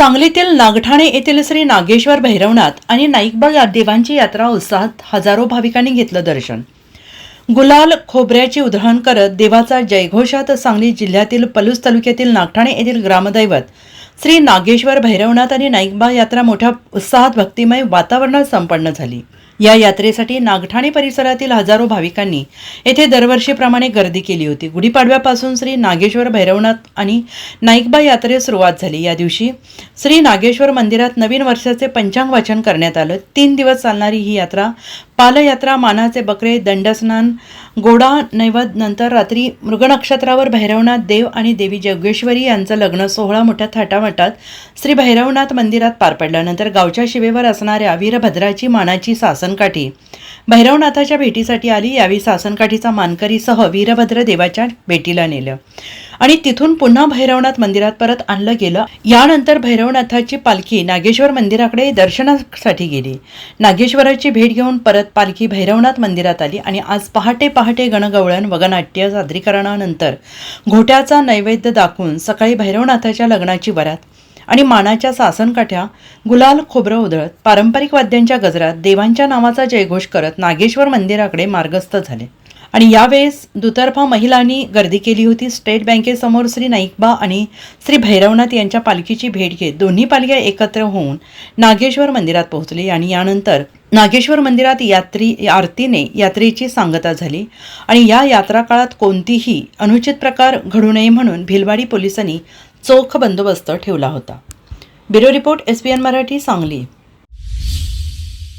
सांगलीतील नागठाणे येथील श्री नागेश्वर भैरवनाथ आणि नाईकबाग या देवांची यात्रा उत्साहात हजारो भाविकांनी घेतलं दर्शन. गुलाल खोबऱ्याची उधळण करत देवाचा जयघोषात सांगली जिल्ह्यातील पलूस तालुक्यातील नागठाणे येथील ग्रामदैवत श्री नागेश्वर भैरवनाथ आणि नाईकबा यात्रा मोठ्या उत्साहात भक्तिमय वातावरणात संपन्न झाली. या यात्रेसाठी नागठाणे परिसरातील हजारो भाविकांनी येथे दरवर्षीप्रमाणे गर्दी केली होती. गुढीपाडव्यापासून श्री नागेश्वर भैरवनाथ आणि नाईकबा यात्रेस सुरुवात झाली. या दिवशी श्री नागेश्वर मंदिरात नवीन वर्षाचे पंचांग वाचन करण्यात आलं. तीन दिवस चालणारी ही यात्रा पालयात्रा मानाचे बकरे दंडस्नान गोडा नैवद नंतर रात्री मृगनक्षत्रावर भैरवनाथ देव आणि देवी जगेश्वरी यांचं लग्न सोहळा मोठ्या थाटामाटात श्री भैरवनाथ मंदिरात पार पडल्यानंतर नंतर गावच्या शिवेवर असणाऱ्या वीरभद्राची मानाची सासनकाठी भैरवनाथाच्या भेटीसाठी आली यावेळी सासनकाठीचा मानकरीसह वीरभद्र देवाच्या भेटीला नेलं. आणि तिथून पुन्हा भैरवनाथ मंदिरात परत आणलं गेलं. यानंतर भैरवनाथाची पालखी नागेश्वर मंदिराकडे दर्शनासाठी गेली. नागेश्वराची भेट घेऊन परत पालखी भैरवनाथ मंदिरात आली आणि आज पहाटे पहाटे गणगवळण वगनाट्य सादरीकरणानंतर घोट्याचा नैवेद्य दाखवून सकाळी भैरवनाथाच्या लग्नाची वरात आणि मानाच्या सासनकाठ्या गुलाल खोबरं उधळत पारंपरिक वाद्यांच्या गजरात देवांच्या नावाचा जयघोष करत नागेश्वर मंदिराकडे मार्गस्थ झाले. आणि यावेळेस दुतर्फा महिलांनी गर्दी केली होती. स्टेट बँकेसमोर श्री नाईकबा आणि श्री भैरवनाथ यांच्या पालखीची भेट घेत दोन्ही पालख्या एकत्र होऊन नागेश्वर मंदिरात पोहोचली आणि यानंतर नागेश्वर मंदिरात यात्री आरतीने यात्रेची सांगता झाली. आणि या यात्रा काळात कोणतीही अनुचित प्रकार घडू नये म्हणून भिलवाडी पोलिसांनी चोख बंदोबस्त ठेवला होता. Bureau report S P N Marathi Sangli.